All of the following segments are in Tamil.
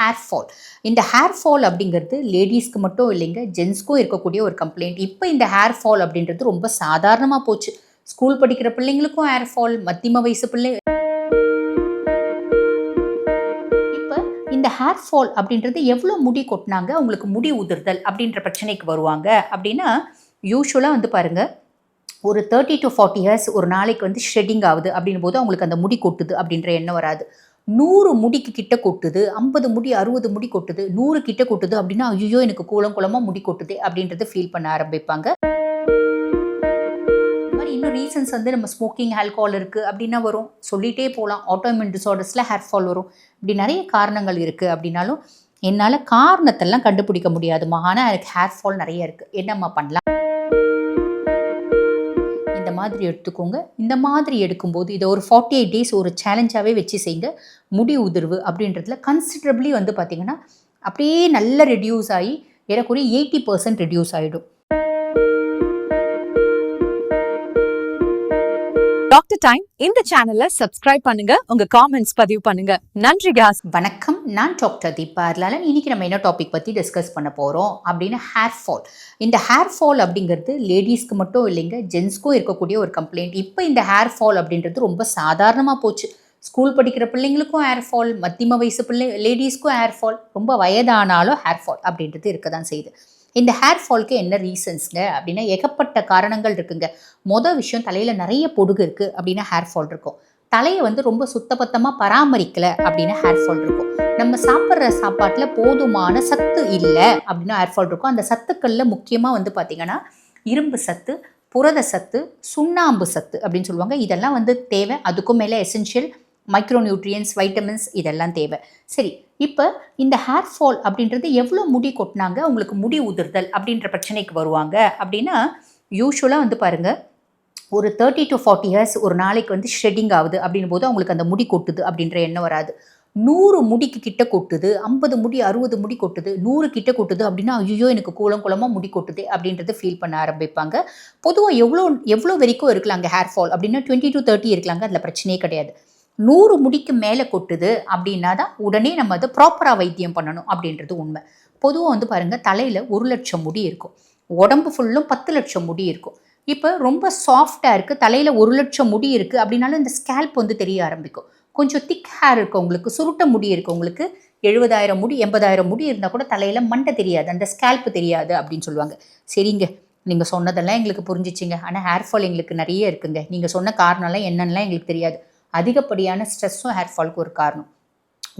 ஹேர் ஃபால் இந்த ஹேர் ஃபால் அப்படிங்கிறது லேடிஸ்க்கு மட்டும் இல்லைங்க ஜென்ஸ்க்கும் இருக்கக்கூடிய ஒரு கம்ப்ளைண்ட் இப்போ இந்த ஹேர் ஃபால் அப்படின்றது ரொம்ப சாதாரணமாக போச்சு. ஸ்கூல் படிக்கிற பிள்ளைங்களுக்கும் ஹேர் ஃபால் மத்தியம வயசு பிள்ளை இந்த ஹேர் ஃபால் அப்படின்றது எவ்வளோ முடி கொட்டினாங்க அவங்களுக்கு முடி உதிர்தல் அப்படின்ற பிரச்சனைக்கு வருவாங்க. அப்படின்னா யூஸ்வலாக வந்து பாருங்கள் ஒரு தேர்ட்டி டு ஃபார்ட்டி இயர்ஸ் ஒரு நாளைக்கு வந்து ஷெட்டிங் ஆகுது அப்படின் போது அவங்களுக்கு அந்த முடி கொட்டுது அப்படின்ற எண்ணம் வராது. நூறு முடிக்கு கிட்ட கொட்டுது ஐம்பது முடி அறுபது முடி கொட்டுது நூறு கிட்ட கொட்டுது அப்படின்னா ஐயோ எனக்கு கூலம் குளமாக முடி கொட்டுது அப்படின்றத ஃபீல் பண்ண ஆரம்பிப்பாங்க. இந்த மாதிரி இன்னும் ரீசன்ஸ் வந்து நம்ம ஸ்மோக்கிங் ஆல்கஹால் இருக்குது அப்படின்னா வரும். சொல்லிகிட்டே போகலாம் ஆட்டோமின் டிசார்டர்ஸில் ஹேர் ஃபால் வரும். இப்படி நிறைய காரணங்கள் இருக்குது அப்படின்னாலும் என்னால் காரணத்தெல்லாம் கண்டுபிடிக்க முடியாதுமா ஆனால் எனக்கு ஹேர் ஃபால் நிறைய இருக்குது என்னம்மா பண்ணலாம்? மாதிரி எடுத்துக்கோங்க. இந்த மாதிரி எடுக்கும்போது இதை ஒரு ஃபார்ட்டி எயிட் டேஸ் ஒரு சேலஞ்சாகவே வச்சு செய்யுங்க முடி உதிர்வு அப்படின்றதுல கன்சிடரபிளி வந்து பார்த்திங்கன்னா அப்படியே நல்ல ரெடியூஸ் ஆகி ஏறக்குறைய எயிட்டி பர்சன்ட் ரெடியூஸ் ஆகிடும் டைம் இந்த சேனல்ல சப்ஸ்கிரைப் பண்ணுங்க உங்க காமெண்ட்ஸ் பதிவு பண்ணுங்க. நன்றி காஸ் வணக்கம். நான் டாக்டர் தீபா அர்லாலன் இன்னைக்கு நம்ம என்ன டாபிக் பத்தி டிஸ்கஸ் பண்ண போறோம் அப்படின்னு ஹேர் ஃபால் இந்த ஹேர் ஃபால் அப்படிங்கிறது லேடிஸ்க்கு மட்டும் இல்லைங்க ஜென்ஸ்க்கும் இருக்கக்கூடிய ஒரு கம்ப்ளைண்ட் இப்போ இந்த ஹேர் ஃபால் அப்படின்றது ரொம்ப சாதாரணமா போச்சு. ஸ்கூல் படிக்கிற பிள்ளைங்களுக்கும் ஹேர் ஃபால் மத்தியம வயசு பிள்ளை லேடிஸ்க்கும் ஹேர் ஃபால் ரொம்ப வயதானாலும் ஹேர் ஃபால் அப்படின்றது இருக்க தான் செய்யுது. இந்த ஹேர் ஃபால்க்கு என்ன ரீசன்ஸுங்க அப்படின்னா ஏகப்பட்ட காரணங்கள் இருக்குங்க. மொதல் விஷயம் தலையில் நிறைய பொடுகு இருக்குது அப்படின்னா ஹேர் ஃபால் இருக்கும். தலையை வந்து ரொம்ப சுத்தபத்தமாக பராமரிக்கலை அப்படின்னா ஹேர் ஃபால் இருக்கும். நம்ம சாப்பிட்ற சாப்பாட்டில் போதுமான சத்து இல்லை அப்படின்னா ஹேர் ஃபால் இருக்கும். அந்த சத்துக்களில் முக்கியமாக வந்து பார்த்திங்கன்னா இரும்பு சத்து புரத சத்து சுண்ணாம்பு சத்து அப்படின்னு சொல்லுவாங்க. இதெல்லாம் வந்து தேவை. அதுக்கும் மேலே எசென்ஷியல் மைக்ரோ நியூட்ரியன்ஸ் வைட்டமின்ஸ் இதெல்லாம் தேவை. சரி இப்போ இந்த ஹேர் ஃபால் அப்படின்றது எவ்வளோ முடி கொட்டினாங்க? அவங்களுக்கு முடி உதிர்தல் அப்படின்ற பிரச்சனைக்கு வருவாங்க. அப்படின்னா யூஸ்வலாக வந்து பாருங்கள் ஒரு தேர்ட்டி டு ஃபார்ட்டி இயர்ஸ் ஒரு நாளைக்கு வந்து ஷெட்டிங் ஆகுது அப்படின் போது அவங்களுக்கு அந்த முடி கொட்டுது அப்படின்ற எண்ணம் வராது. நூறு முடிக்கு கிட்ட கொட்டுது ஐம்பது முடி அறுபது முடி கொட்டுது நூறு கிட்ட கொட்டுது அப்படின்னா ஐயோ எனக்கு கூலம் குளமாக முடி கொட்டுது அப்படின்றத ஃபீல் பண்ண ஆரம்பிப்பாங்க. பொதுவாக எவ்வளோ எவ்வளோ வரைக்கும் இருக்கலாங்க ஹேர் ஃபால் அப்படின்னா டுவெண்ட்டி டு தேர்ட்டி இருக்கலாங்க அதில் பிரச்சனையே கிடையாது. நூறு முடிக்கு மேலே கொட்டுது அப்படின்னா தான் உடனே நம்ம அதை ப்ராப்பராக வைத்தியம் பண்ணணும் அப்படின்றது உண்மை. பொதுவாக வந்து பாருங்கள் தலையில் ஒரு லட்சம் முடி இருக்கும். உடம்பு ஃபுல்லும் பத்து லட்சம் முடி இருக்கும். இப்போ ரொம்ப சாஃப்டாக இருக்குது தலையில் ஒரு லட்சம் முடி இருக்குது அப்படின்னாலும் இந்த ஸ்கேல்ப் வந்து தெரிய ஆரம்பிக்கும். கொஞ்சம் திக் ஹேர் இருக்கவங்களுக்கு சுருட்ட முடி இருக்கவங்களுக்கு எழுபதாயிரம் முடி எண்பதாயிரம் முடி இருந்தால் கூட தலையில் மண்டை தெரியாது அந்த ஸ்கேல்ப் தெரியாது அப்படின்னு சொல்லுவாங்க. சரிங்க நீங்கள் சொன்னதெல்லாம் எங்களுக்கு புரிஞ்சிச்சிங்க. ஆனால் ஹேர் ஃபால் எங்களுக்கு நிறைய இருக்குங்க. நீங்கள் சொன்ன காரணம்லாம் என்னென்னலாம் எங்களுக்கு தெரியாது. அதிகப்படியான ஸ்ட்ரெஸ்ஸும் ஹேர் ஃபாலுக்கு ஒரு காரணம்.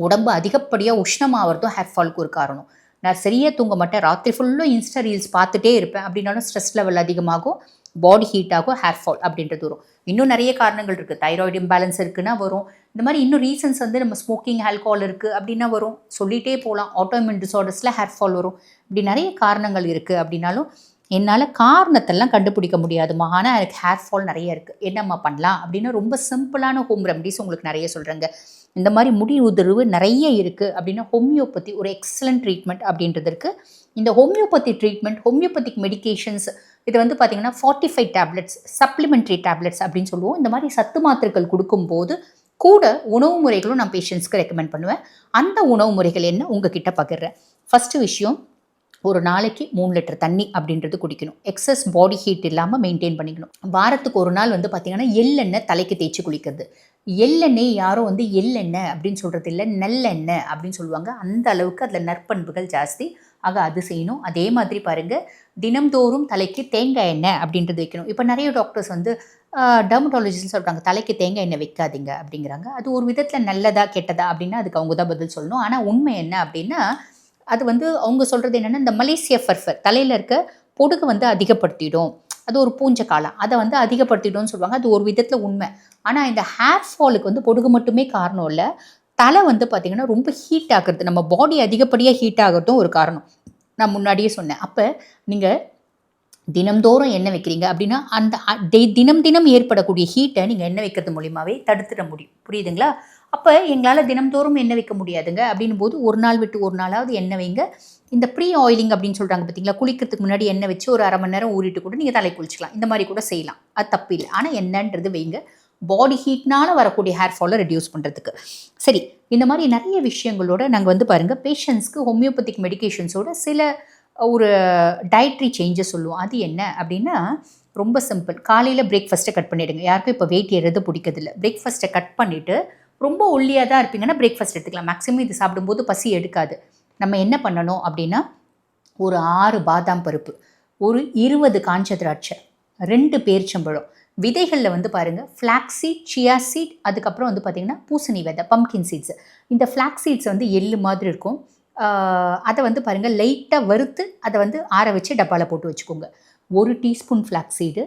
உடம்பு அதிகப்படியாக உஷ்ணமாகிறதும் ஹேர் ஃபாலுக்கு ஒரு காரணம். நான் சரியாக தூங்க மாட்டேன் ராத்திரி ஃபுல்லும் இன்ஸ்டா ரீல்ஸ் பார்த்துட்டே இருப்பேன். அப்படின்னாலும் ஸ்ட்ரெஸ் லெவல் அதிகமாகும் பாடி ஹீட் ஆகும் ஹேர் ஃபால் அப்படின்றது வரும். இன்னும் நிறைய காரணங்கள் இருக்குது தைராய்டு இம்பேலன்ஸ் இருக்குன்னா வரும். இந்த மாதிரி இன்னும் ரீசன்ஸ் வந்து நம்ம ஸ்மோக்கிங் ஆல்கஹால் இருக்குது அப்படின்னா வரும். சொல்லிகிட்டே போகலாம். ஆட்டோமின் டிசார்டர்ஸில் ஹேர் ஃபால் வரும். இப்படி நிறைய காரணங்கள் இருக்குது அப்படின்னாலும் என்னால் காரணத்தெல்லாம் கண்டுபிடிக்க முடியாதுமா ஆனால் எனக்கு ஹேர் ஃபால் நிறைய இருக்குது என்னம்மா பண்ணலாம்? அப்படின்னா ரொம்ப சிம்பிளான ஹோம் ரெமடிஸ் உங்களுக்கு நிறைய சொல்கிறேங்க இந்த மாதிரி முடி உதிர்வு நிறைய இருக்குது அப்படின்னா ஹோமியோபதி ஒரு எக்ஸலண்ட் ட்ரீட்மெண்ட் அப்படின்றது இருக்குது இந்த ஹோமியோபதி ட்ரீட்மெண்ட் ஹோமியோபதிக் மெடிகேஷன்ஸ் இது வந்து பார்த்திங்கன்னா forty five tablets supplementary tablets அப்படின்னு சொல்லுவோம். இந்த மாதிரி சத்து மாத்திரைகள் கொடுக்கும்போது கூட உணவு முறைகளும் நான் பேஷண்ட்ஸ்க்கு ரெக்கமெண்ட் பண்ணுவேன். அந்த உணவு முறைகள் என்ன? உங்ககிட்ட பகிர்றேன். ஃபஸ்ட்டு விஷயம் ஒரு நாளைக்கு மூணு லிட்டர் தண்ணி அப்படின்றது குடிக்கணும். எக்ஸஸ் பாடி ஹீட் இல்லாமல் மெயின்டைன் பண்ணிக்கணும். வாரத்துக்கு ஒரு நாள் வந்து பார்த்திங்கன்னா எள்ளெண்ணெய் தலைக்கு தேய்ச்சி குளிக்கிறது. எள்ளெண்ணெய் யாரும் வந்து எள்ளெண்ணெய் அப்படின்னு சொல்கிறது இல்லை நல்லெண்ணெய் அப்படின்னு சொல்லுவாங்க. அந்த அளவுக்கு அதில் நற்பண்புகள் ஜாஸ்தி. ஆக அது செய்யணும். அதே மாதிரி பாருங்கள் தினம்தோறும் தலைக்கு தேங்காய் எண்ணெய் அப்படின்றது வைக்கணும். இப்போ நிறைய டாக்டர்ஸ் வந்து டெர்மட்டாலஜிஸ்ட் சொல்கிறாங்க தலைக்கு தேங்காய் எண்ணெய் வைக்காதீங்க அப்படிங்கிறாங்க. அது ஒரு விதத்தில் நல்லதா கெட்டதா அப்படின்னா அதுக்கு அவங்க தான் பதில் சொல்லணும். ஆனால் உண்மை என்ன அப்படின்னா அது வந்து அவங்க சொல்கிறது என்னென்னா இந்த மலேசியா ஃபர்ஃபர் தலையில் இருக்க பொடுகு வந்து அதிகப்படுத்திடும். அது ஒரு பூஞ்ச காலம் அதை வந்து அதிகப்படுத்திடும்னு சொல்லுவாங்க. அது ஒரு விதத்தில் உண்மை. ஆனால் இந்த ஹேர் ஃபாலுக்கு வந்து பொடுகு மட்டுமே காரணம் இல்லை. தலை வந்து பார்த்திங்கன்னா ரொம்ப ஹீட் ஆகிறது நம்ம பாடி அதிகப்படியாக ஹீட் ஆகிறதும் ஒரு காரணம். நான் முன்னாடியே சொன்னேன். அப்போ நீங்கள் தினம்தோறும் எண்ணெய் வைக்கிறீங்க அப்படின்னா அந்த அ- தினம் தினம் ஏற்படக்கூடிய ஹீட்டை நீங்கள் எண்ணெய் வைக்கிறது மூலியமாகவே தடுத்துட முடியும். புரியுதுங்களா? அப்போ எங்களால் தினம்தோறும் எண்ணெய் வைக்க முடியாதுங்க. அப்படின்னும் போது ஒரு நாள் விட்டு ஒரு நாளாவது எண்ணெய் வைங்க. இந்த ப்ரீ ஆயிலிங் அப்படின்னு சொல்கிறாங்க பார்த்தீங்களா குளிக்கிறதுக்கு முன்னாடி எண்ணெய் வச்சு ஒரு அரை மணி நேரம் ஊறிட்டு கூட நீங்கள் தலை குளிச்சிக்கலாம். இந்த மாதிரி கூட செய்யலாம். அது தப்பு இல்லை. ஆனால் என்னன்றது வைங்க. பாடி ஹீட்னால வரக்கூடிய ஹேர் ஃபாலை ரெடியூஸ் பண்ணுறதுக்கு சரி இந்த மாதிரி நிறைய விஷயங்களோட நாங்கள் வந்து பாருங்கள் பேஷண்ட்ஸ்க்கு ஹோமியோபதிக் மெடிக்கேஷன்ஸோட சில ஒரு டயட்ரி சேஞ்சஸ் சொல்லுவோம். அது என்ன அப்படின்னா ரொம்ப சிம்பிள் காலையில் பிரேக்ஃபாஸ்ட்டை கட் பண்ணிவிடுங்க யாருக்கும் இப்போ வெயிட் ஏறது பிடிக்கிறதில்ல. பிரேக்ஃபாஸ்ட்டை கட் பண்ணிவிட்டு ரொம்ப ஒல்லியாக தான் இருப்பீங்கன்னா பிரேக்ஃபாஸ்ட் எடுத்துக்கலாம். மேக்ஸிமம் இது சாப்பிடும்போது பசி எடுக்காது. நம்ம என்ன பண்ணணும் அப்படின்னா ஒரு ஆறு பாதாம் பருப்பு ஒரு இருபது காஞ்ச திராட்சை ரெண்டு பேர்ச்சம்பழம். விதைகளில் வந்து பாருங்கள் ஃப்ளாக் சீட் சியா சீட் அதுக்கப்புறம் வந்து பார்த்திங்கன்னா பூசணி விதை பம்கின் சீட்ஸ் இந்த ஃப்ளாக் சீட்ஸ் வந்து எள்ளு மாதிரி இருக்கும். அதை வந்து பாருங்கள் லைட்டாக வறுத்து அதை வந்து ஆற வச்சு டப்பாவில் போட்டு வச்சுக்கோங்க. ஒரு டீஸ்பூன் ஃப்ளாக் சீடு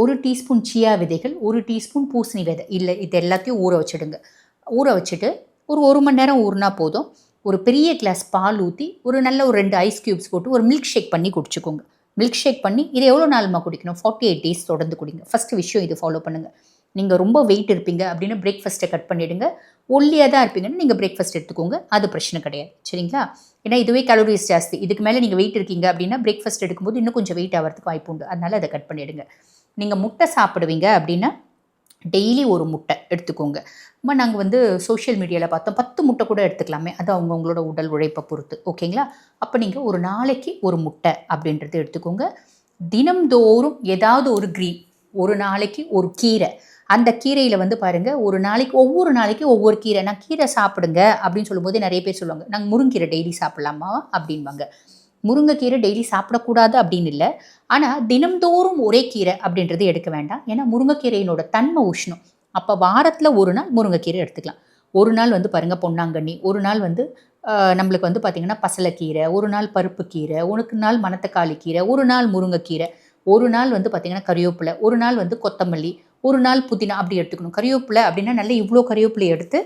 ஒரு டீஸ்பூன் சியா விதைகள் ஒரு டீஸ்பூன் பூசணி விதை. இல்லை இது எல்லாத்தையும் ஊற வச்சுடுங்க. ஊற வச்சுட்டு ஒரு ஒரு மணி நேரம் ஊறினா போதும். ஒரு பெரிய கிளாஸ் பால் ஊற்றி ஒரு நல்ல ஒரு ரெண்டு ஐஸ் க்யூப்ஸ் போட்டு ஒரு மில்க் ஷேக் பண்ணி குடிச்சுக்கோங்க. மில்க் ஷேக் பண்ணி இது எவ்வளோ நாளுமா குடிக்கணும்? ஃபார்ட்டி எயிட் டேஸ் தொடர்ந்து குடிங்க. ஃபஸ்ட்டு விஷயம் இது ஃபாலோ பண்ணுங்கள் நீங்கள் ரொம்ப வெயிட் இருப்பீங்க அப்படின்னு பிரேக்ஃபாஸ்ட்டை கட் பண்ணிவிடுங்க ஒல்லியாக தான் இருப்பீங்கன்னு நீங்கள் பிரேக்ஃபாஸ்ட் எடுத்துக்கோங்க. அது பிரச்சனை கிடையாது. சரிங்களா? ஏன்னா இதுவே கலோரிஸ் ஜாஸ்தி. இதுக்கு மேலே நீங்கள் வெயிட் இருக்கீங்க அப்படின்னா பிரேக்ஃபாஸ்ட் எடுக்கும்போது இன்னும் கொஞ்சம் வெயிட் ஆகிறதுக்கு வாய்ப்பு உண்டு. அதனால் அதை கட் பண்ணிவிடுங்க நீங்கள் முட்டை சாப்பிடுவீங்க அப்படின்னா டெய்லி ஒரு முட்டை எடுத்துக்கோங்க. அம்மா நாங்கள் வந்து சோஷியல் மீடியாவில் பார்த்தோம். பத்து முட்டை கூட எடுத்துக்கலாமே. அது அவங்கவுங்களோட உடல் உழைப்பை பொறுத்து. ஓகேங்களா? அப்போ நீங்கள் ஒரு நாளைக்கு ஒரு முட்டை அப்படின்றது எடுத்துக்கோங்க. தினம்தோறும் ஏதாவது ஒரு க்ரீன் ஒரு நாளைக்கு ஒரு கீரை. அந்த கீரையில் வந்து பாருங்கள் ஒரு நாளைக்கு ஒவ்வொரு நாளைக்கு ஒவ்வொரு கீரை. நான் கீரை சாப்பிடுங்க அப்படின்னு சொல்லும்போது நிறைய பேர் சொல்லுவாங்க. நாங்கள் முருங்கீரை டெய்லி சாப்பிட்லாமா? அப்படின்வாங்க முருங்கைக்கீரை டெய்லி சாப்பிடக்கூடாது அப்படின்னு இல்லை. ஆனால் தினம்தோறும் ஒரே கீரை அப்படின்றது எடுக்க வேண்டாம். ஏன்னா முருங்கைக்கீரையினோட தன்மை உஷ்ணம். அப்போ வாரத்தில் ஒரு நாள் முருங்கைக்கீரை எடுத்துக்கலாம். ஒரு நாள் வந்து பாருங்கள் பொன்னாங்கண்ணி. ஒரு நாள் வந்து நம்மளுக்கு வந்து பார்த்திங்கன்னா பசலைக்கீரை. ஒரு நாள் பருப்பு கீரை நாள் மணத்தக்காளி கீரை. ஒரு நாள் முருங்கைக்கீரை. ஒரு நாள் வந்து பார்த்திங்கன்னா கறிவேப்பிலை. ஒரு நாள் வந்து கொத்தமல்லி. ஒரு நாள் புதினா அப்படி எடுத்துக்கணும். கறிவேப்பிலை அப்படின்னா நல்லா இவ்வளோ கறிவேப்பிலை எடுத்து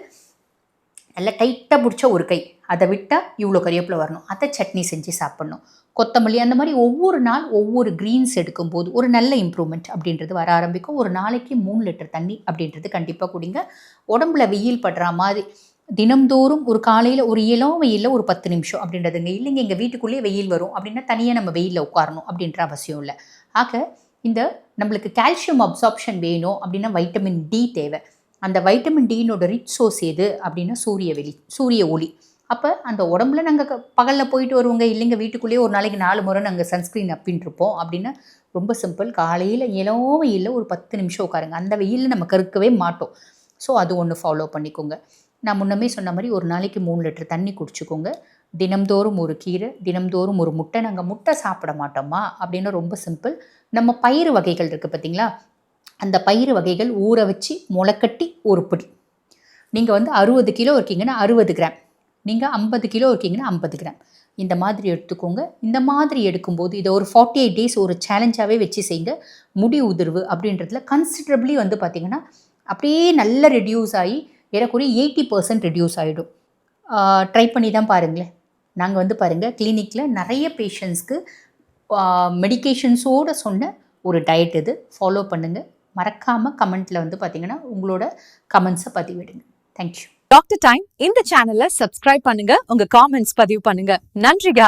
நல்லா டைட்டாக பிடிச்ச ஒரு கை. அதை விட்டால் இவ்வளோ கறிவேப்பிலை வரணும். அதை சட்னி செஞ்சு சாப்பிட்ணும். கொத்தமல்லி அந்த மாதிரி ஒவ்வொரு நாள் ஒவ்வொரு க்ரீன்ஸ் எடுக்கும்போது ஒரு நல்ல இம்ப்ரூவ்மெண்ட் அப்படின்றது வர ஆரம்பிக்கும். ஒரு நாளைக்கு மூணு லிட்டர் தண்ணி அப்படின்றது கண்டிப்பாக குடிங்க. உடம்புல வெயில் படுற மாதிரி தினம்தோறும் ஒரு காலையில் ஒரு இளம் வெயிலில் ஒரு பத்து நிமிஷம் அப்படின்றதுங்க. இல்லைங்க எங்கள் வீட்டுக்குள்ளேயே வெயில் வரும் அப்படின்னா தனியாக நம்ம வெயிலில் உட்காரணும் அப்படின்ற அவசியம் இல்லை. ஆக இந்த நம்மளுக்கு கால்சியம் அப்சார்ப்ஷன் வேணும் அப்படின்னா வைட்டமின் டி தேவை. அந்த வைட்டமின் டியினோட ரிச் சோர்ஸ் எது அப்படின்னா சூரிய வெளி சூரிய ஒளி. அப்போ அந்த உடம்புல நாங்கள் பகலில் போயிட்டு வருவோங்க. இல்லைங்க வீட்டுக்குள்ளேயே ஒரு நாளைக்கு நாலு முறை நாங்கள் சன்ஸ்க்ரீன் அப்பின்ட்டுருப்போம் அப்படின்னா ரொம்ப சிம்பிள். காலையில் இளம் வெயிலில் ஒரு பத்து நிமிஷம் உட்காருங்க. அந்த வெயிலில் நம்ம கருக்கவே மாட்டோம். ஸோ அது ஒன்று ஃபாலோ பண்ணிக்கோங்க. நான் முன்னமே சொன்ன மாதிரி ஒரு நாளைக்கு மூணு லிட்டர் தண்ணி குடிச்சிக்கோங்க. தினம்தோறும் ஒரு கீரை தினம்தோறும் ஒரு முட்டை. நாங்கள் முட்டை சாப்பிட மாட்டோமா? அப்படின்னு ரொம்ப சிம்பிள். நம்ம பயிறு வகைகள் இருக்குது பார்த்தீங்களா அந்த பயிறு வகைகள் ஊற வச்சு முளைக்கட்டி ஒரு பிடி. நீங்கள் வந்து அறுபது கிலோ இருக்கீங்கன்னா அறுபது கிராம். நீங்கள் ஐம்பது கிலோ இருக்கீங்கன்னா ஐம்பது கிராம். இந்த மாதிரி எடுத்துக்கோங்க. இந்த மாதிரி எடுக்கும்போது இதை ஒரு ஃபார்ட்டி எயிட் டேஸ் ஒரு சேலஞ்சாகவே வச்சு செய்யுங்க. முடி உதிர்வு அப்படின்றதுல கன்சிடரபிளி வந்து பார்த்திங்கன்னா அப்படியே நல்ல ரெடியூஸ் ஆகி ஏறக்குறைய எயிட்டி பர்சன்ட் ரெடியூஸ் ஆகிடும் ட்ரை பண்ணி தான் பாருங்களேன். நாங்கள் வந்து பாருங்கள் கிளினிக்கில் நிறைய பேஷண்ட்ஸ்க்கு மெடிக்கேஷன்ஸோடு சொன்ன ஒரு டயட் இது. ஃபாலோ பண்ணுங்கள் மறக்காமல் கமெண்ட்டில் வந்து பார்த்தீங்கன்னா உங்களோட கமெண்ட்ஸை பதிவிடுங்க. தேங்க்யூ டாக்டர் டைம் இந்த சேனலை சப்ஸ்கிரைப் பண்ணுங்க. உங்க காமெண்ட்ஸ் பதிவு பண்ணுங்க. நன்றிகா